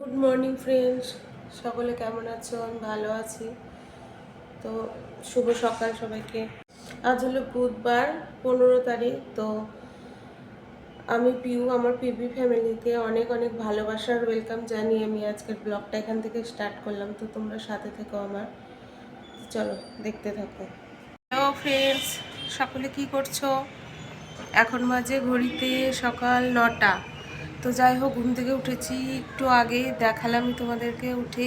Good morning friends সকলে কেমন আছো? আমি ভালো আছি। তো শুভ সকাল সবাইকে। আজ হলো বুধবার, পনেরো তারিখ। তো আমি পিউ, আমার পিবি ফ্যামিলিকে অনেক অনেক ভালোবাসার ওয়েলকাম জানিয়ে আমি আজকের ব্লগটা এখান থেকে স্টার্ট করলাম। তো তোমরা সাথে থেকো আমার। চলো, দেখতে থাকো। হ্যালো ফ্রেন্ডস সকলে কি করছ? এখন বাজে ঘড়িতে সকাল নটা। তো যাই হোক, ঘুম থেকে উঠেছি, একটু আগে দেখালামই তোমাদেরকে, উঠে,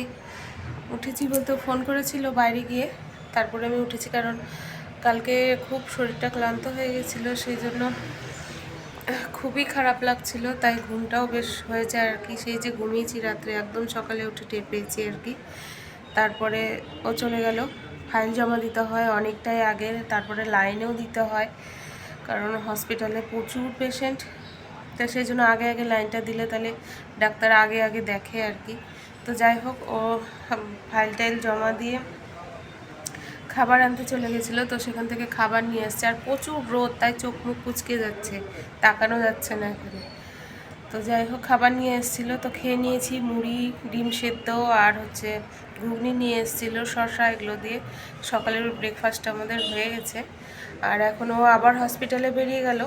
উঠেছি বলতে ফোন করেছিল বাইরে গিয়ে, তারপরে আমি উঠেছি কারণ কালকে খুব শরীরটা ক্লান্ত হয়ে গেছিল, সেই জন্য খুবই খারাপ লাগছিল, তাই ঘুমটাও বেশ হয়েছে আর কি, সেই যে ঘুমিয়েছি রাত্রে, একদম সকালে উঠে টের পেয়েছি আর কি। তারপরে ও চলে গেল ফাইল জমা দিতে হয় অনেকটাই আগে, তারপরে লাইনেও দিতে হয়, কারণ হসপিটালে প্রচুর পেশেন্ট তা সেই জন্য আগে আগে লাইনটা দিলে তাহলে ডাক্তার আগে আগে দেখে আর কি। তো যাই হোক, ও ফাইল টাইল জমা দিয়ে খাবার আনতে চলে গেছিল, তো সেখান থেকে খাবার নিয়ে আসছে। আর প্রচুর রোদ, তাই চোখ মুখ কুচকে যাচ্ছে, তাকানো যাচ্ছে না এখানে। তো যাই হোক, খাবার নিয়ে এসেছিল, তো খেয়ে নিয়েছি মুড়ি, ডিম সেদ্ধ আর হচ্ছে ঘুগনি নিয়ে এসেছিল, শসা এগুলো দিয়ে। সকালের ব্রেকফাস্ট আমাদের হয়ে গেছে। আর এখন ও আবার হসপিটালে বেরিয়ে গেল।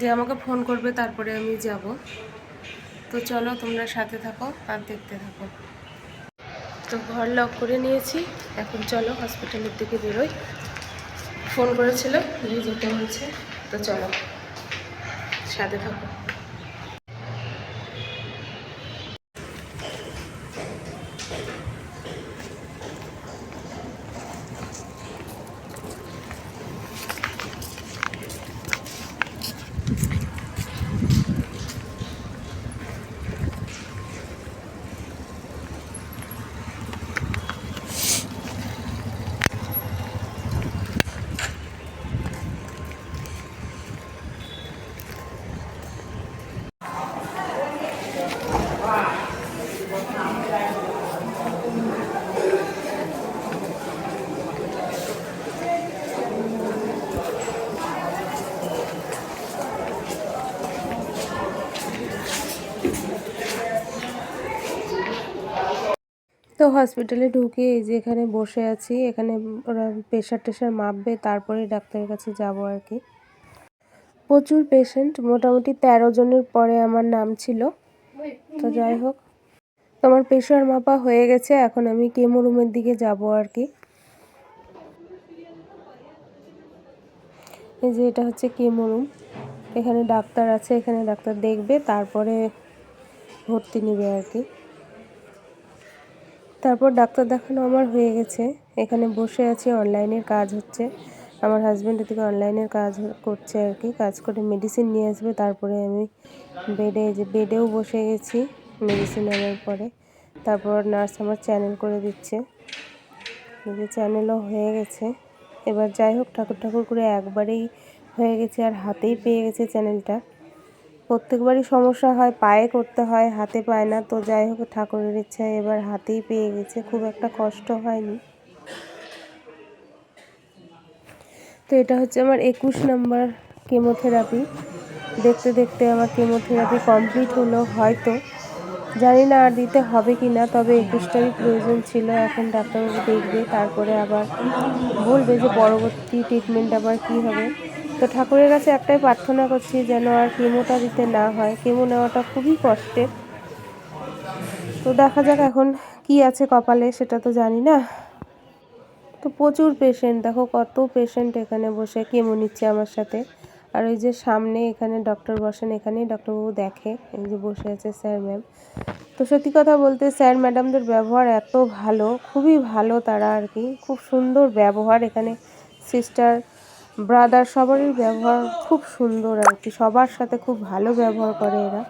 যে আমাকে ফোন করবে, তারপরে আমি যাব। তো চলো তোমরা সাথে থাকো আর দেখতে থাকো। তো ঘর লক করে নিয়েছি। এখন চলো হসপিটালের দিকে বেরোই। ফোন করেছিল যেতে বলছে তো চলো সাথে থাকো। তো হসপিটালে ঢুকে এই যে এখানে বসে আছি, এখানে ওরা প্রেশার টেশার মাপবে, তারপরে ডাক্তারের কাছে যাব আর কি। প্রচুর পেশেন্ট মোটামুটি তেরো জনের পরে আমার নাম ছিল। তো যাই হোক, তোমার প্রেশার মাপা হয়ে গেছে, এখন আমি কেমো রুমের দিকে যাব আর কি। এই যে এটা হচ্ছে কেমো রুম এখানে ডাক্তার আছে, এখানে ডাক্তার দেখবে, তারপরে ভর্তি নেবে আর কি। তারপর ডাক্তার দেখানো আমার হয়ে গেছে। এখানে বসে আছি, অনলাইনের কাজ হচ্ছে। আমার হাজব্যান্ড এদিকে অনলাইনের কাজ করছে আর কি, কাজ করে মেডিসিন নিয়ে আসবে। তারপরে আমি বেডে যে বেডেও বসে গেছি মেডিসিন আনার পরে। তারপর নার্স আমার চ্যানেল করে দিচ্ছে। যে চ্যানেলও হয়ে গেছে। এবার যাই হোক, ঠাকুর ঠাকুর করে একবারেই হয়ে গেছে আর হাতেই পেয়ে গেছে চ্যানেলটা প্রত্যেকবারই সমস্যা হয়, পায়ে করতে হয়, হাতে পায় না। তো যাই হোক, ঠাকুরের ইচ্ছায় এবার হাতেই পেয়ে গেছে, খুব একটা কষ্ট হয়নি। তো এটা হচ্ছে আমার একুশ নাম্বার কেমোথেরাপি। দেখতে দেখতে আমার কেমোথেরাপি কমপ্লিট হলো হয়তো। জানি না আর দিতে হবে কি না, তবে একুশটারই প্রয়োজন ছিল, এখন ডাক্তারবাবু দেখবে, তারপরে আবার বলবে যে পরবর্তী ট্রিটমেন্ট আবার কী হবে। তো ঠাকুরের কাছে একটাই প্রার্থনা করছি যেন আর কেমোটা দিতে না হয়। কেমো নেওয়াটা খুবই কষ্টের। তো দেখা যাক এখন কি আছে কপালে, সেটা তো জানি না। তো প্রচুর পেশেন্ট দেখো কত পেশেন্ট এখানে বসে কেমো নিচ্ছে আমার সাথে। আর ওই যে সামনে এখানে ডক্টর বসেন, এখানেই ডক্টরবাবু দেখে, এই যে বসে আছে স্যার ম্যাম তো সত্যি কথা বলতে স্যার ম্যাডামদের ব্যবহার এত ভালো, খুবই ভালো তারা আর কি। খুব সুন্দর ব্যবহার এখানে। সিস্টার ব্রাদার সবারই ব্যবহার খুব সুন্দর আর কি, সবার সাথে খুব ভালো ব্যবহার করে এরা।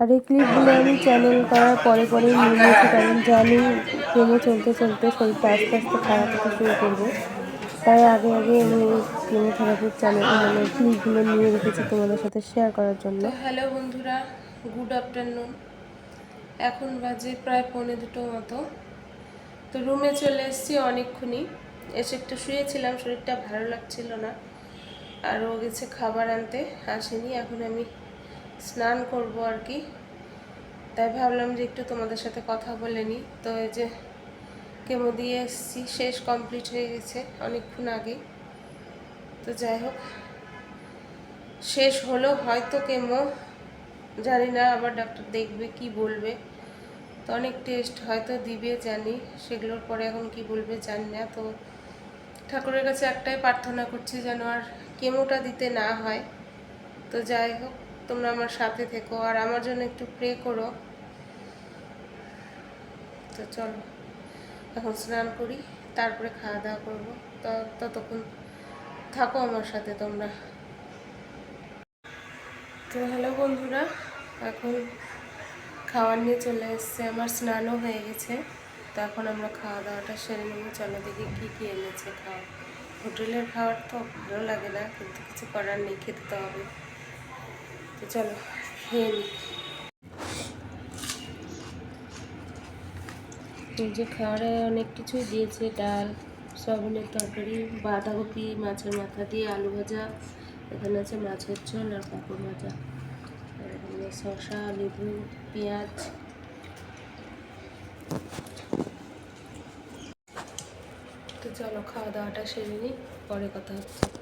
আর এই ক্লিপগুলো আমি চ্যানেল করার পরে নিয়ে নিয়েছি, কারণ জানি কেমো চলতে চলতে শরীরটা আস্তে আস্তে খারাপ হতে শুরু করবে। তাই আগে আগে আমি কেমোথেরাপির চ্যানেল মানে ক্লিপগুলো নিয়ে রেখেছি তোমাদের সাথে শেয়ার করার জন্য। হ্যালো বন্ধুরা গুড আফটারনুন এখন বাজে প্রায় পৌনে দুটো মতো। তো রুমে চলে এসেছি অনেকক্ষণই। এসে একটু শুয়েছিলাম, শরীরটা ভালো লাগছিল না। আর ও গেছে খাবার আনতে, আসেনি, এখন আমি স্নান করব আর কি। তাই ভাবলাম যে একটু তোমাদের সাথে কথা বলে নিই। তো এই যে কেমো দিয়ে এসেছি, শেষ কমপ্লিট হয়ে গেছে অনেকক্ষণ আগে। তো যাই হোক, শেষ হলো হয়তো কেমো, জানি না, আবার ডাক্তার দেখবে কি বলবে। তো অনেক টেস্ট হয়তো দিবে জানি, সেগুলোর পরে এখন কি বলবে জানি না। তো ঠাকুরের কাছে একটাই প্রার্থনা করছি যেন আর কেমোটা দিতে না হয়। তো যাই হোক, তোমরা আমার সাথে থেকো আর আমার জন্য একটু প্রে করো। তো চলো, এখন স্নান করি, তারপরে খাওয়া দাওয়া করব। ততক্ষণ থাকো আমার সাথে তোমরা। তো হ্যালো বন্ধুরা, এখন খাওয়ার নিয়ে চলে এসছে, আমার স্নানও হয়ে গেছে। তো এখন আমরা খাওয়া দাওয়াটা সেরে নেব। চলো দেখি কী কী এনেছে খাওয়া। হোটেলের খাবার তো ভালো লাগে না, কিন্তু কিছু করার নেই, খেতে তো হবে। তো চলো, খেয়ে এই যে খাবারে অনেক কিছুই দিয়েছে, ডাল সয়াবিনের তরকারি, বাঁধাকপি, মাছের মাথা দিয়ে আলু ভাজা, এখানে আছে মাছের ঝোল আর পাঁপড় ভাজা। শসা, লেবু, পেঁয়াজ তো চলো খাওয়া দাওয়াটা সেরে নিই পরে কথা হচ্ছে।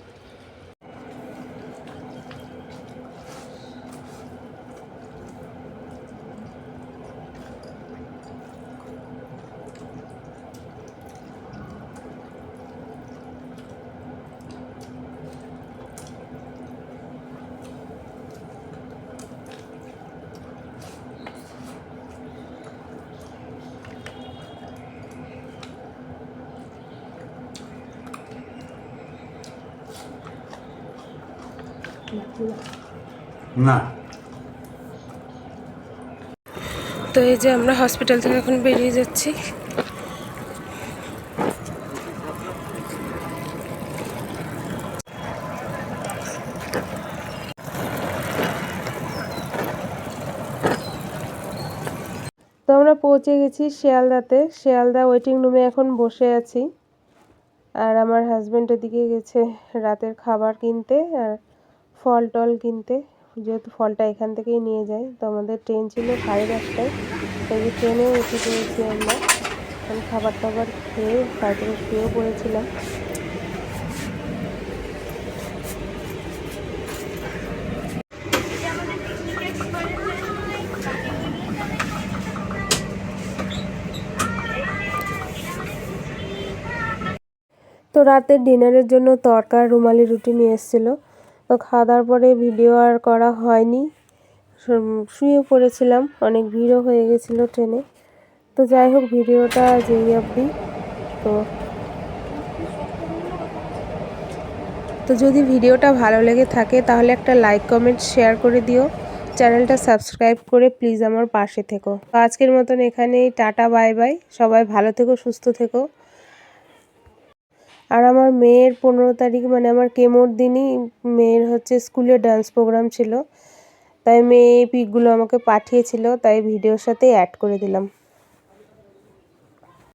না। তো এই যে আমরা হসপিটাল থেকে এখন বেরিয়ে যাচ্ছি। তো আমরা পৌঁছে গেছি শিয়ালদাতে। শিয়ালদা ওয়েটিং রুমে এখন বসে আছি। আর আমার হাজব্যান্ড ওদিকে গেছে রাতের খাবার কিনতে। আর ফল টল কিনতে। যেহেতু ফলটা এখান থেকেই নিয়ে যায় তো আমাদের ট্রেন ছিল সাড়ে দশটায়। তাই ট্রেনে উঠে পড়েছি আমরা। আমি খাবার টাবার খেয়ে তারপরে শুয়েও পড়েছিলাম। তো রাতের ডিনারের জন্য তরকার রুমালি রুটি নিয়ে এসেছিল। তো খাওয়া দাওয়ার পরে ভিডিও আর করা হয়নি। শুয়ে পড়েছিলাম, অনেক ভিড়ও হয়ে গেছিল ট্রেনে। তো যাই হোক, ভিডিওটা যেই অবধি। তো তো যদি ভিডিওটা ভালো লেগে থাকে, তাহলে একটা লাইক কমেন্ট শেয়ার করে দিও। চ্যানেলটা সাবস্ক্রাইব করে প্লিজ আমার পাশে থেকো। আজকের মতন এখানেই, টাটা বাই বাই সবাই ভালো থেকো, সুস্থ থেকো। আর আমার মেয়ের পনেরো তারিখ মানে আমার কেমোর দিনই মেয়ের হচ্ছে স্কুলে ডান্স প্রোগ্রাম ছিল। তাই মেয়ে পিকগুলো আমাকে পাঠিয়েছিল, তাই ভিডিওর সাথে অ্যাড করে দিলাম।